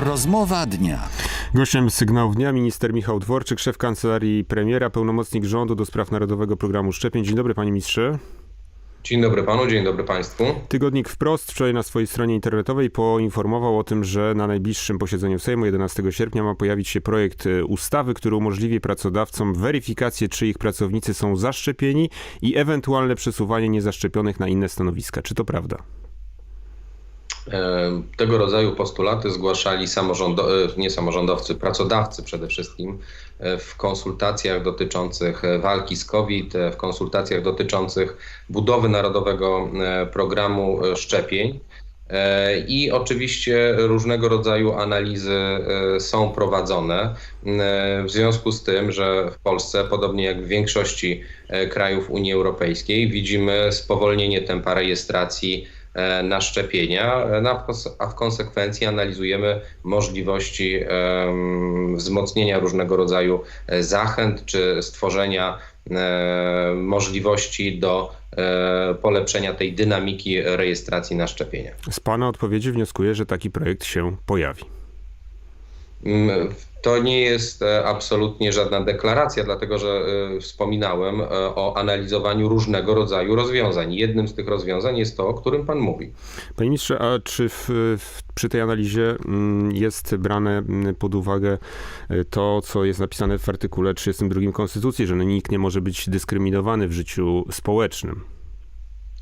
Rozmowa dnia. Gościem sygnału dnia minister Michał Dworczyk, szef kancelarii premiera, pełnomocnik rządu do spraw Narodowego Programu Szczepień. Dzień dobry panie ministrze. Dzień dobry panu, dzień dobry państwu. Tygodnik Wprost wczoraj na swojej stronie internetowej poinformował o tym, że na najbliższym posiedzeniu Sejmu 11 sierpnia ma pojawić się projekt e, ustawy, który umożliwi pracodawcom weryfikację, czy ich pracownicy są zaszczepieni i ewentualne przesuwanie niezaszczepionych na inne stanowiska. Czy to prawda? E, Tego rodzaju postulaty zgłaszali samorządo- e, nie samorządowcy, pracodawcy przede wszystkim e, w konsultacjach dotyczących walki z COVID, w konsultacjach dotyczących budowy Narodowego Programu Szczepień. I oczywiście różnego rodzaju analizy są prowadzone w związku z tym, że w Polsce, podobnie jak w większości krajów Unii Europejskiej, widzimy spowolnienie tempa rejestracji na szczepienia, e, no, a w konsekwencji analizujemy możliwości wzmocnienia różnego rodzaju e, zachęt czy stworzenia e, możliwości do e, polepszenia tej dynamiki rejestracji na szczepienia. Z pana odpowiedzi wnioskuję, że taki projekt się pojawi. Mm, To nie jest e, absolutnie żadna deklaracja, dlatego że e, wspominałem e, o analizowaniu różnego rodzaju rozwiązań. Jednym z tych rozwiązań jest to, o którym pan mówi. Panie ministrze, a czy w, w, przy tej analizie mm, jest brane mm, pod uwagę to, co jest napisane w artykule 32 Konstytucji, że nikt nie może być dyskryminowany w życiu społecznym?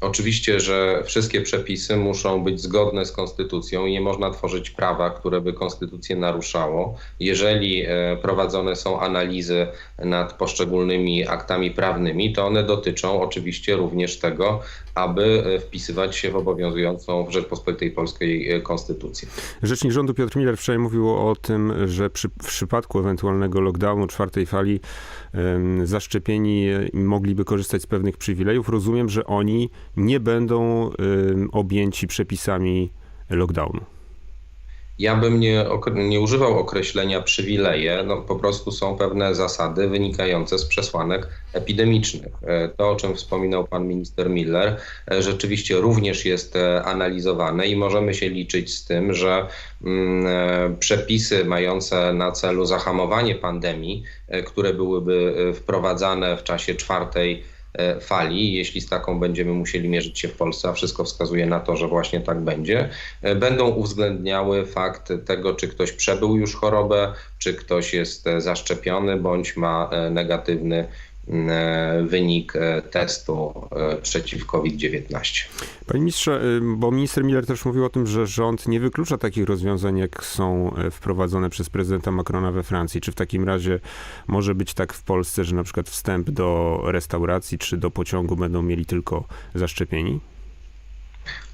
Oczywiście, że wszystkie przepisy muszą być zgodne z konstytucją i nie można tworzyć prawa, które by konstytucję naruszało. Jeżeli e, prowadzone są analizy nad poszczególnymi aktami prawnymi, to one dotyczą oczywiście również tego, aby e, wpisywać się w obowiązującą w Rzeczpospolitej Polskiej e, konstytucję. Rzecznik rządu Piotr Miller wczoraj mówił o tym, że przy, w przypadku ewentualnego lockdownu czwartej fali zaszczepieni mogliby korzystać z pewnych przywilejów. Rozumiem, że oni nie będą objęci przepisami lockdownu. Ja bym nie, nie używał określenia przywileje, no po prostu są pewne zasady wynikające z przesłanek epidemicznych. E, To, o czym wspominał pan minister Miller, e, rzeczywiście również jest e, analizowane i możemy się liczyć z tym, że mm, przepisy mające na celu zahamowanie pandemii, które byłyby wprowadzane w czasie czwartej fali, jeśli z taką będziemy musieli mierzyć się w Polsce, a wszystko wskazuje na to, że właśnie tak będzie, e, będą uwzględniały fakt tego, czy ktoś przebył już chorobę, czy ktoś jest e, zaszczepiony bądź ma e, negatywny e, wynik e, testu e, przeciw COVID-19. Panie ministrze, y, bo minister Miller też mówił o tym, że rząd nie wyklucza takich rozwiązań, jak są e, wprowadzone przez prezydenta Macrona we Francji. Czy w takim razie może być tak w Polsce, że na przykład wstęp do restauracji czy do pociągu będą mieli tylko zaszczepieni?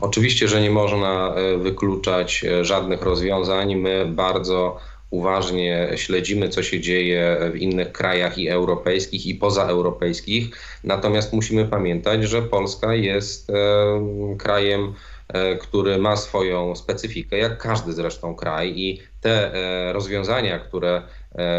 Oczywiście, że nie można e, wykluczać e, żadnych rozwiązań. My bardzo uważnie śledzimy, co się dzieje w innych krajach i europejskich, i pozaeuropejskich. Natomiast musimy pamiętać, że Polska jest e, krajem, e, który ma swoją specyfikę, jak każdy zresztą kraj, i te e, rozwiązania, które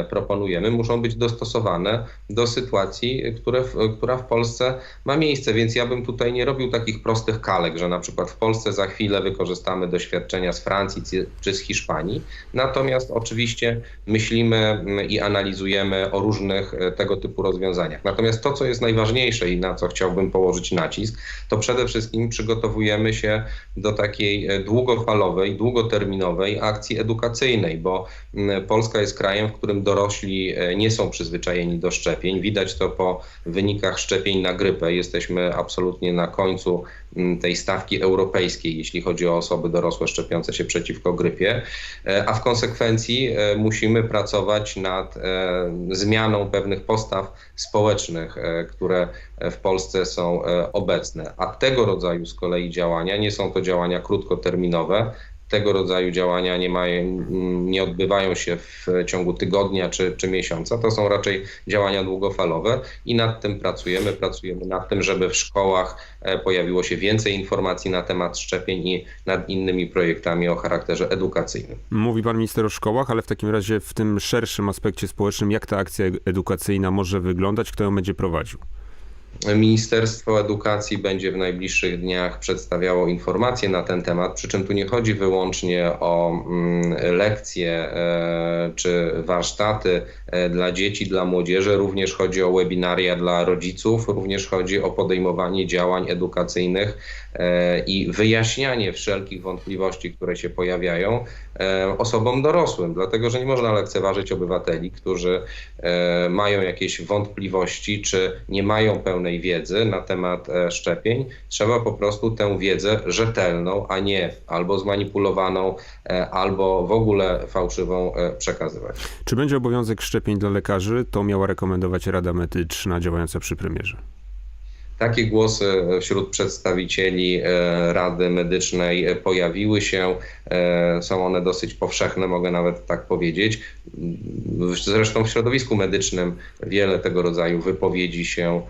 proponujemy, muszą być dostosowane do sytuacji, które, która w Polsce ma miejsce. Więc ja bym tutaj nie robił takich prostych kalek, że na przykład w Polsce za chwilę wykorzystamy doświadczenia z Francji czy- czy z Hiszpanii. Natomiast oczywiście myślimy mm, i analizujemy o różnych e, tego typu rozwiązaniach. Natomiast to, co jest najważniejsze i na co chciałbym położyć nacisk, to przede wszystkim przygotowujemy się do takiej e, długofalowej, długoterminowej akcji edukacyjnej, bo mm, Polska jest krajem, w którym dorośli e, nie są przyzwyczajeni do szczepień. Widać to po wynikach szczepień na grypę. Jesteśmy absolutnie na końcu mm, tej stawki europejskiej, jeśli chodzi o osoby dorosłe szczepiące się przeciwko grypie, E, a w konsekwencji e, musimy pracować nad zmianą pewnych postaw społecznych, które w Polsce są obecne. A tego rodzaju z kolei działania nie są to działania krótkoterminowe. Tego rodzaju działania nie, mają, nie odbywają się w ciągu tygodnia czy, czy miesiąca. To są raczej działania długofalowe i nad tym pracujemy. Pracujemy nad tym, żeby w szkołach e, pojawiło się więcej informacji na temat szczepień i nad innymi projektami o charakterze edukacyjnym. Mówi pan minister o szkołach, ale w takim razie w tym szerszym aspekcie społecznym, jak ta akcja edukacyjna może wyglądać, kto ją będzie prowadził? Ministerstwo Edukacji będzie w najbliższych dniach przedstawiało informacje na ten temat, przy czym tu nie chodzi wyłącznie o mm, lekcje e, czy warsztaty e, dla dzieci, dla młodzieży, również chodzi o webinaria dla rodziców, również chodzi o podejmowanie działań edukacyjnych e, i wyjaśnianie wszelkich wątpliwości, które się pojawiają osobom dorosłym, dlatego że nie można lekceważyć obywateli, którzy mają jakieś wątpliwości czy nie mają pełnej wiedzy na temat e, szczepień. Trzeba po prostu tę wiedzę rzetelną, a nie albo zmanipulowaną, e, albo w ogóle fałszywą e, przekazywać. Czy będzie obowiązek szczepień dla lekarzy? To miała rekomendować Rada Medyczna działająca przy premierze. Takie głosy wśród przedstawicieli Rady Medycznej pojawiły się. Są one dosyć powszechne, mogę nawet tak powiedzieć. Zresztą w środowisku medycznym wiele tego rodzaju wypowiedzi się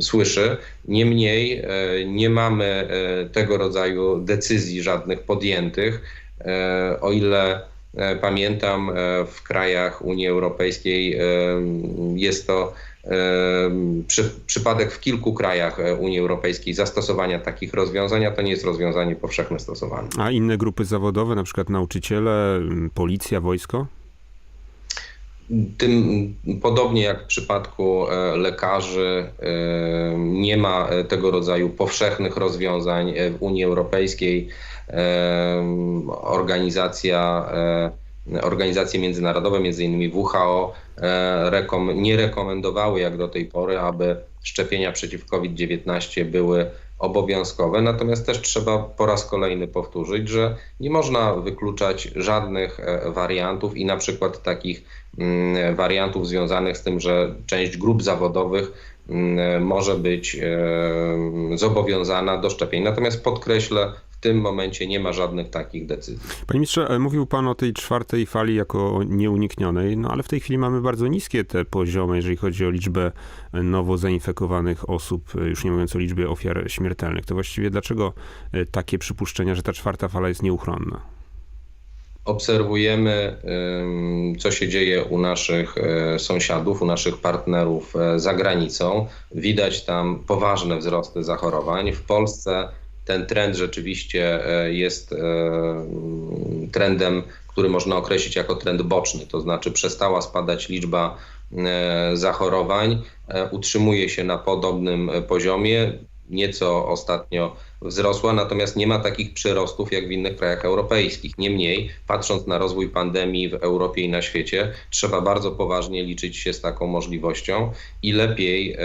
słyszy. Niemniej e, nie mamy e, tego rodzaju decyzji żadnych podjętych. E, O ile pamiętam, w krajach Unii Europejskiej jest to przy, przypadek w kilku krajach Unii Europejskiej zastosowania takich rozwiązań, a to nie jest rozwiązanie powszechnie stosowane. A inne grupy zawodowe, na przykład nauczyciele, policja, wojsko? Tym podobnie jak w przypadku e, lekarzy, e, nie ma e, tego rodzaju powszechnych rozwiązań w Unii Europejskiej. Organizacja, organizacje międzynarodowe, między innymi WHO, nie rekomendowały jak do tej pory, aby szczepienia przeciw COVID-19 były obowiązkowe. Natomiast też trzeba po raz kolejny powtórzyć, że nie można wykluczać żadnych e, wariantów i na przykład takich mm, wariantów związanych z tym, że część grup zawodowych może być e, zobowiązana do szczepień. Natomiast podkreślę, w tym momencie nie ma żadnych takich decyzji. Panie ministrze, e, mówił pan o tej czwartej fali jako nieuniknionej, no ale w tej chwili mamy bardzo niskie te poziomy, jeżeli chodzi o liczbę e, nowo zainfekowanych osób, e, już nie mówiąc o liczbie ofiar śmiertelnych. To właściwie dlaczego e, takie przypuszczenia, że ta czwarta fala jest nieuchronna? Obserwujemy, co się dzieje u naszych e, sąsiadów, u naszych partnerów e, za granicą. Widać tam poważne wzrosty zachorowań. W Polsce ten trend rzeczywiście e, jest trendem, który można określić jako trend boczny, to znaczy przestała spadać liczba zachorowań, utrzymuje się na podobnym poziomie. Nieco ostatnio wzrosła, natomiast nie ma takich przyrostów jak w innych krajach europejskich. Niemniej, patrząc na rozwój pandemii w Europie i na świecie, trzeba bardzo poważnie liczyć się z taką możliwością i lepiej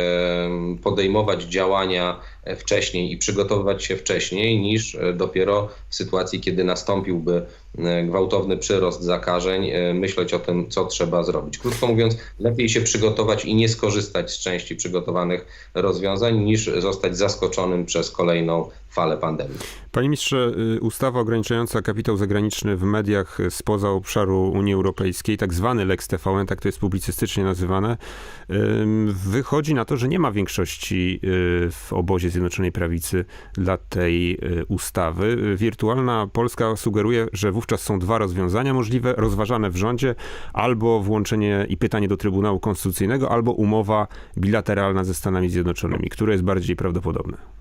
podejmować działania wcześniej i przygotowywać się wcześniej, niż e, dopiero w sytuacji, kiedy nastąpiłby e, gwałtowny przyrost zakażeń, e, myśleć o tym, co trzeba zrobić. Krótko mówiąc, lepiej się przygotować i nie skorzystać z części przygotowanych rozwiązań, niż zostać zaskoczonym przez kolejną falę pandemii. Panie ministrze, y, ustawa ograniczająca kapitał zagraniczny w mediach y, spoza obszaru Unii Europejskiej, tak zwany Lex TVN, tak to jest publicystycznie nazywane, wychodzi na to, że nie ma większości y, w obozie Zjednoczonej Prawicy dla tej ustawy. Wirtualna Polska sugeruje, że wówczas są dwa rozwiązania możliwe, rozważane w rządzie, albo włączenie i pytanie do Trybunału Konstytucyjnego, albo umowa bilateralna ze Stanami Zjednoczonymi. Które jest bardziej prawdopodobne?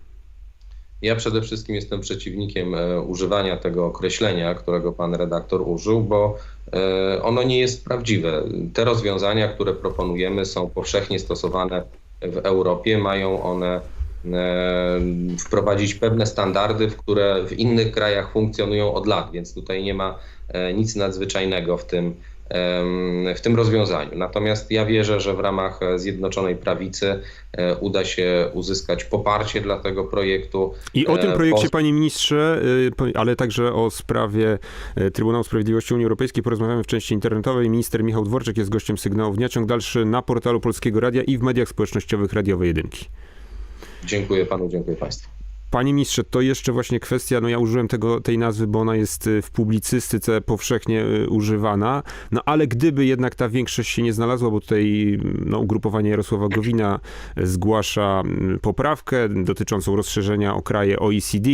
Ja przede wszystkim jestem przeciwnikiem e, używania tego określenia, którego pan redaktor użył, bo e, ono nie jest prawdziwe. Te rozwiązania, które proponujemy, są powszechnie stosowane w Europie. Mają one e, wprowadzić pewne standardy, które w innych krajach funkcjonują od lat, więc tutaj nie ma nic nadzwyczajnego w tym, w tym rozwiązaniu. Natomiast ja wierzę, że w ramach e, Zjednoczonej Prawicy e, uda się uzyskać poparcie dla tego projektu. I o tym E, projekcie, pos- panie ministrze, y, po- ale także o sprawie y, Trybunału Sprawiedliwości Unii Europejskiej porozmawiamy w części internetowej. Minister Michał Dworczyk jest gościem sygnału Dnia. Ciąg dalszy na portalu Polskiego Radia i w mediach społecznościowych Radiowej Jedynki. Dziękuję panu, dziękuję państwu. Panie ministrze, to jeszcze właśnie kwestia, no ja użyłem tego, tej nazwy, bo ona jest y, w publicystyce powszechnie y, używana, no ale gdyby jednak ta większość się nie znalazła, bo tutaj no, ugrupowanie Jarosława Gowina zgłasza mm, poprawkę dotyczącą rozszerzenia o kraje OECD.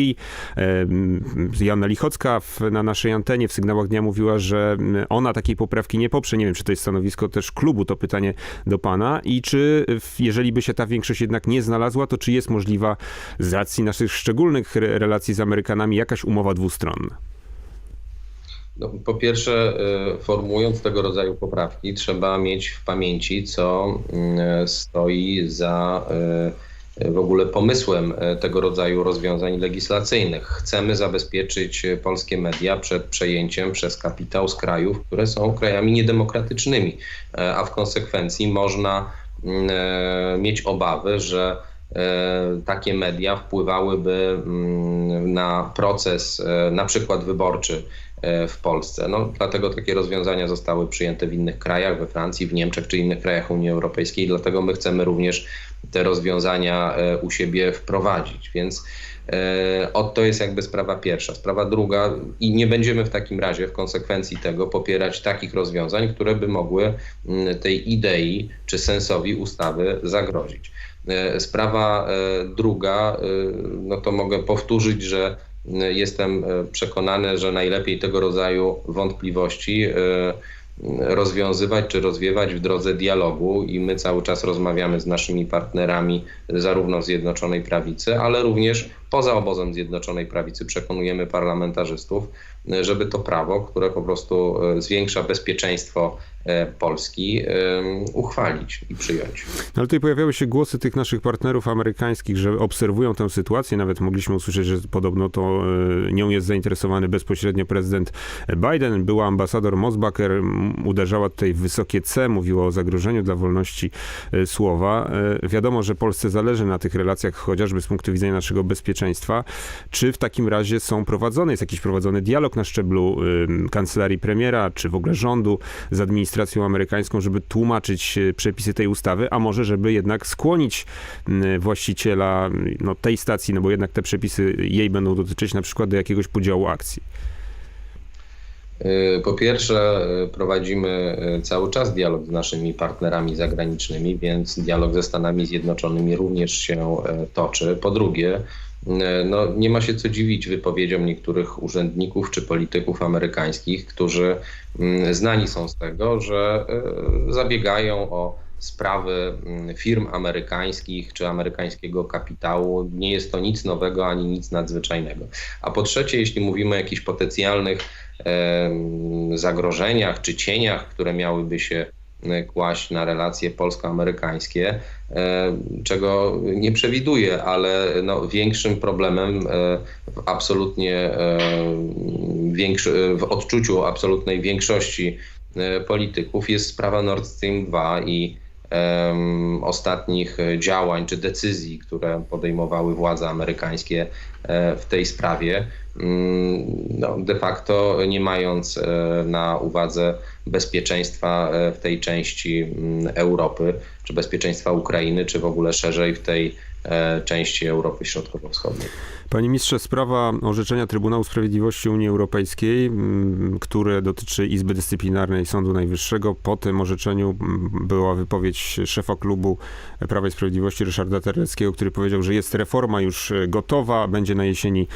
Em, Joanna Lichocka w, na naszej antenie w sygnałach dnia mówiła, że ona takiej poprawki nie poprze. Nie wiem, czy to jest stanowisko też klubu, to pytanie do pana. I czy jeżeli by się ta większość jednak nie znalazła, to czy jest możliwa z racji naszych szczególnych re- relacji z Amerykanami jakaś umowa dwustronna? No, po pierwsze, y, formułując tego rodzaju poprawki, trzeba mieć w pamięci, co mm, stoi za y, w ogóle pomysłem y, tego rodzaju rozwiązań legislacyjnych. Chcemy zabezpieczyć polskie media przed przejęciem przez kapitał z krajów, które są krajami niedemokratycznymi, a w konsekwencji można mm, mieć obawy, że takie media wpływałyby mm, na proces, e, na przykład wyborczy e, w Polsce. No, dlatego takie rozwiązania zostały przyjęte w innych krajach, we Francji, w Niemczech czy innych krajach Unii Europejskiej. Dlatego my chcemy również te rozwiązania e, u siebie wprowadzić. Więc e, od to jest jakby sprawa pierwsza. Sprawa druga, i nie będziemy w takim razie w konsekwencji tego popierać takich rozwiązań, które by mogły mm, tej idei czy sensowi ustawy zagrozić. E, Sprawa e, druga, e, no to mogę powtórzyć, że jestem przekonany, że najlepiej tego rodzaju wątpliwości rozwiązywać czy rozwiewać w drodze dialogu i my cały czas rozmawiamy z naszymi partnerami zarówno w Zjednoczonej Prawicy, ale również poza obozem Zjednoczonej Prawicy. Przekonujemy parlamentarzystów, żeby to prawo, które po prostu e, zwiększa bezpieczeństwo e, Polski, e, uchwalić i przyjąć. No, Ale tutaj pojawiały się głosy tych naszych partnerów amerykańskich, że obserwują tę sytuację. Nawet mogliśmy usłyszeć, że podobno to nią jest zainteresowany bezpośrednio prezydent Biden. Była ambasador Mosbacher, uderzała tutaj w wysokie C, mówiła o zagrożeniu dla wolności słowa. Wiadomo, że Polsce zależy na tych relacjach, chociażby z punktu widzenia naszego bezpieczeństwa. Czy w takim razie są prowadzone, jest jakiś prowadzony dialog na szczeblu kancelarii premiera, czy w ogóle rządu z administracją amerykańską, żeby tłumaczyć e, przepisy tej ustawy, a może żeby jednak skłonić właściciela no, tej stacji, no bo jednak te przepisy jej będą dotyczyć na przykład do jakiegoś podziału akcji. Y, Po pierwsze, y, prowadzimy y, cały czas dialog z naszymi partnerami zagranicznymi, więc dialog ze Stanami Zjednoczonymi również się toczy. Po drugie, y, no, nie ma się co dziwić wypowiedziom niektórych urzędników czy polityków amerykańskich, którzy mm, znani są z tego, że y, zabiegają o sprawy mm, firm amerykańskich czy amerykańskiego kapitału. Nie jest to nic nowego ani nic nadzwyczajnego. A po trzecie, jeśli mówimy o jakichś potencjalnych em, zagrożeniach czy cieniach, które miałyby się e, kłaść na relacje polsko-amerykańskie, e, czego nie przewiduję, ale no, większym problemem e, w absolutnie e, większy, w odczuciu absolutnej większości e, polityków jest sprawa Nord Stream 2 i ostatnich e, działań czy decyzji, które podejmowały władze amerykańskie e, w tej sprawie, Mm, no, de facto nie mając e, na uwadze bezpieczeństwa w tej części mm, Europy, czy bezpieczeństwa Ukrainy, czy w ogóle szerzej w tej części Europy Środkowo-Wschodniej. Panie ministrze, sprawa orzeczenia Trybunału Sprawiedliwości Unii Europejskiej, które dotyczy Izby Dyscyplinarnej Sądu Najwyższego. Po tym orzeczeniu była wypowiedź szefa klubu Prawa i Sprawiedliwości Ryszarda Terleckiego, który powiedział, że jest reforma już e, gotowa, będzie na jesieni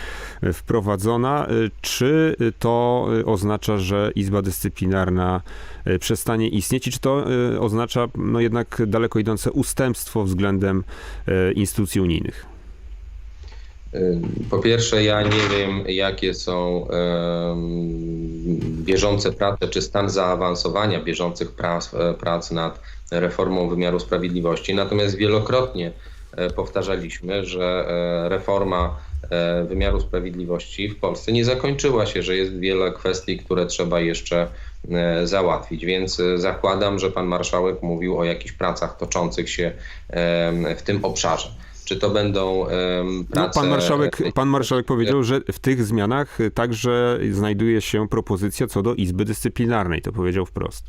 e, wprowadzona. E, Czy to e, oznacza, że Izba Dyscyplinarna e, przestanie istnieć i czy to e, oznacza no jednak daleko idące ustępstwo względem e, instytucji unijnych? Po pierwsze, ja nie wiem, jakie są bieżące prace, czy stan zaawansowania bieżących prac, e, prac nad reformą wymiaru sprawiedliwości. Natomiast wielokrotnie e, powtarzaliśmy, że e, reforma wymiaru sprawiedliwości w Polsce nie zakończyła się, że jest wiele kwestii, które trzeba jeszcze załatwić. Więc zakładam, że pan marszałek mówił o jakichś pracach toczących się w tym obszarze. Czy to będą No, prace... pan, marszałek, pan marszałek powiedział, że w tych zmianach także znajduje się propozycja co do Izby Dyscyplinarnej. To powiedział wprost.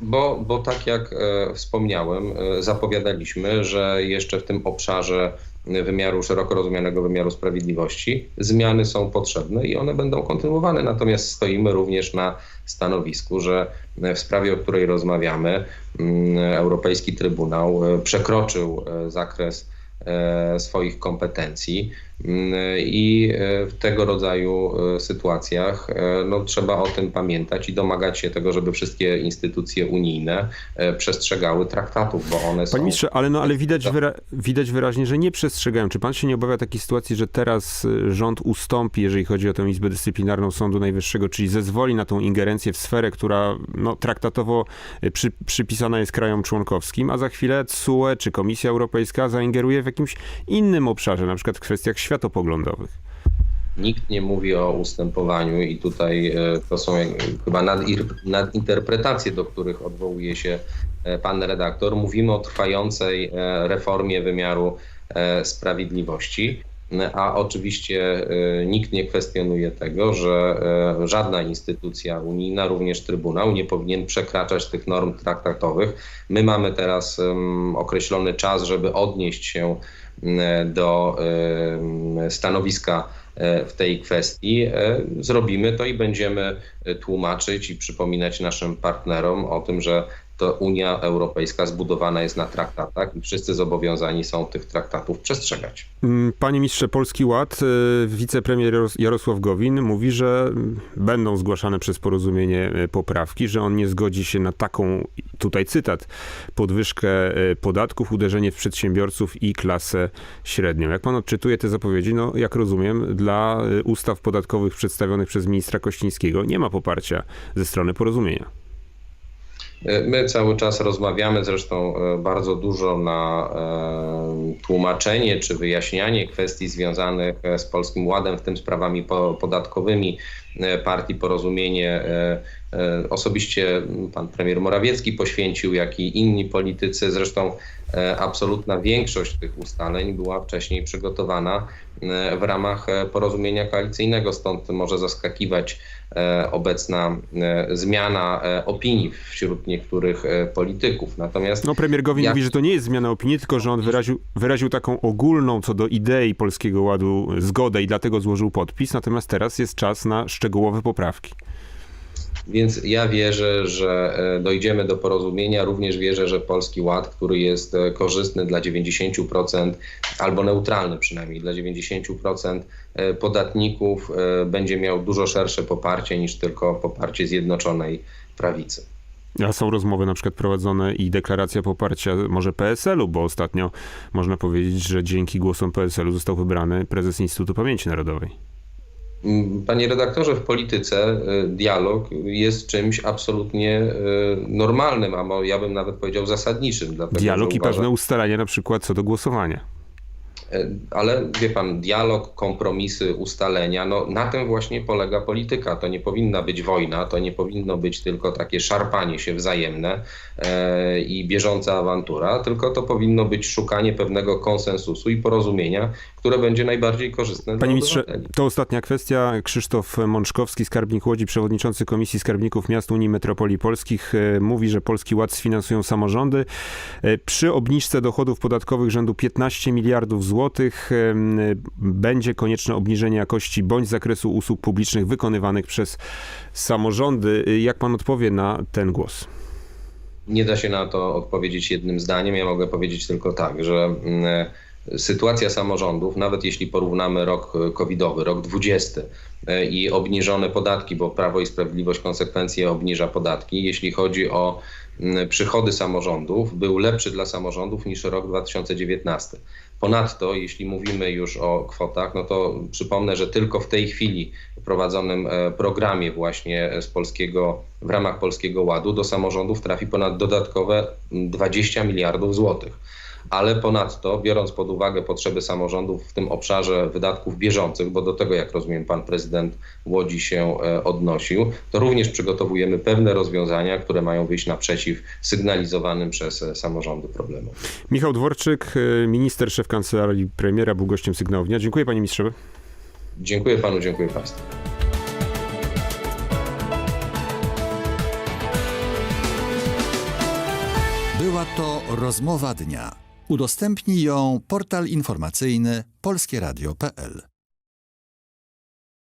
Bo, bo tak jak e, wspomniałem, e, zapowiadaliśmy, że jeszcze w tym obszarze wymiaru szeroko rozumianego wymiaru sprawiedliwości zmiany są potrzebne i one będą kontynuowane. Natomiast stoimy również na stanowisku, że w sprawie, o której rozmawiamy, mm, Europejski Trybunał e, przekroczył zakres swoich kompetencji i e, w tego rodzaju e, sytuacjach e, no, trzeba o tym pamiętać i domagać się tego, żeby wszystkie instytucje unijne przestrzegały traktatów, bo one są... Panie ministrze, ale, no, ale widać, wyra- widać wyraźnie, że nie przestrzegają. Czy pan się nie obawia takiej sytuacji, że teraz rząd ustąpi, jeżeli chodzi o tę Izbę Dyscyplinarną Sądu Najwyższego, czyli zezwoli na tą ingerencję w sferę, która no, traktatowo przy, przypisana jest krajom członkowskim, a za chwilę CUE czy Komisja Europejska zaingeruje w jakimś innym obszarze, na przykład w kwestiach światopoglądowych? Nikt nie mówi o ustępowaniu i tutaj e, to są chyba nadinterpretacje, do których odwołuje się e, pan redaktor. Mówimy o trwającej e, reformie wymiaru sprawiedliwości, a oczywiście nikt nie kwestionuje tego, że żadna instytucja unijna, również Trybunał, nie powinien przekraczać tych norm traktatowych. My mamy teraz określony czas, żeby odnieść się do em, stanowiska e, w tej kwestii. E, Zrobimy to i będziemy e, tłumaczyć i przypominać naszym partnerom o tym, że to Unia Europejska zbudowana jest na traktatach i wszyscy zobowiązani są tych traktatów przestrzegać. Mm, Panie ministrze, Polski Ład, y, wicepremier Jaros- Jarosław Gowin mówi, że będą zgłaszane przez porozumienie y, poprawki, że on nie zgodzi się na taką, tutaj cytat, podwyżkę y, podatków, uderzenie w przedsiębiorców i klasę średnią. Jak pan odczytuje te zapowiedzi, no jak rozumiem, dla ustaw podatkowych przedstawionych przez ministra Kościńskiego nie ma poparcia ze strony porozumienia. E, My cały czas rozmawiamy zresztą e, bardzo dużo na e, tłumaczenie czy wyjaśnianie kwestii związanych z Polskim Ładem, w tym sprawami po- podatkowymi partii Porozumienie. Osobiście pan premier Morawiecki poświęcił, jak i inni politycy. Zresztą absolutna większość tych ustaleń była wcześniej przygotowana w ramach porozumienia koalicyjnego, stąd może zaskakiwać obecna e, zmiana e, opinii wśród niektórych e, polityków. Natomiast No premier Gowin Ja- mówi, że to nie jest zmiana opinii, tylko że on wyraził, wyraził taką ogólną co do idei Polskiego Ładu zgodę i dlatego złożył podpis, natomiast teraz jest czas na szczegółowe poprawki. Więc ja wierzę, że e, dojdziemy do porozumienia. Również wierzę, że Polski Ład, który jest e, korzystny dla 90% albo neutralny przynajmniej dla 90% e, podatników, będzie miał dużo szersze poparcie niż tylko poparcie Zjednoczonej Prawicy. A są rozmowy na przykład prowadzone i deklaracja poparcia może PSL-u, bo ostatnio można powiedzieć, że dzięki głosom PSL-u został wybrany prezes Instytutu Pamięci Narodowej. Panie redaktorze, w polityce e, dialog jest czymś absolutnie e, normalnym, a mo- ja bym nawet powiedział zasadniczym. Dlatego, Dialog i uważam- pewne ustalenia na przykład co do głosowania. E, Ale wie pan, dialog, kompromisy, ustalenia, no na tym właśnie polega polityka. To nie powinna być wojna, to nie powinno być tylko takie szarpanie się wzajemne e, i bieżąca awantura, tylko to powinno być szukanie pewnego konsensusu i porozumienia, które będzie najbardziej korzystne Panie dla ministrze, obywateli. to ostatnia kwestia. Krzysztof Mączkowski, skarbnik Łodzi, przewodniczący Komisji Skarbników Miast Unii Metropolii Polskich, e, mówi, że Polski Ład sfinansują samorządy. E, Przy obniżce dochodów podatkowych rzędu 15 miliardów złotych em, będzie konieczne obniżenie jakości bądź zakresu usług publicznych wykonywanych przez samorządy. E, Jak pan odpowie na ten głos? Nie da się na to odpowiedzieć jednym zdaniem. Ja mogę powiedzieć tylko tak, że mm, sytuacja samorządów, nawet jeśli porównamy rok e, covidowy, rok 20 e, i obniżone podatki, bo Prawo i Sprawiedliwość konsekwencje obniża podatki, jeśli chodzi o mm, przychody samorządów, był lepszy dla samorządów niż rok 2019. Ponadto, jeśli mówimy już o kwotach, no to przypomnę, że tylko w tej chwili prowadzonym e, programie właśnie z polskiego, w ramach Polskiego Ładu do samorządów trafi ponad dodatkowe mm, 20 miliardów złotych. Ale ponadto, biorąc pod uwagę potrzeby samorządów w tym obszarze wydatków bieżących, bo do tego, jak rozumiem, pan prezydent Łodzi się e, odnosił, to również przygotowujemy pewne rozwiązania, które mają wyjść naprzeciw sygnalizowanym przez e, samorządy problemom. Michał Dworczyk, e, minister, szef kancelarii premiera, był gościem Sygnału Dnia. Dziękuję panie ministrze. Dziękuję panu, dziękuję państwu. Była to rozmowa dnia. Udostępni ją portal informacyjny polskieradio.pl.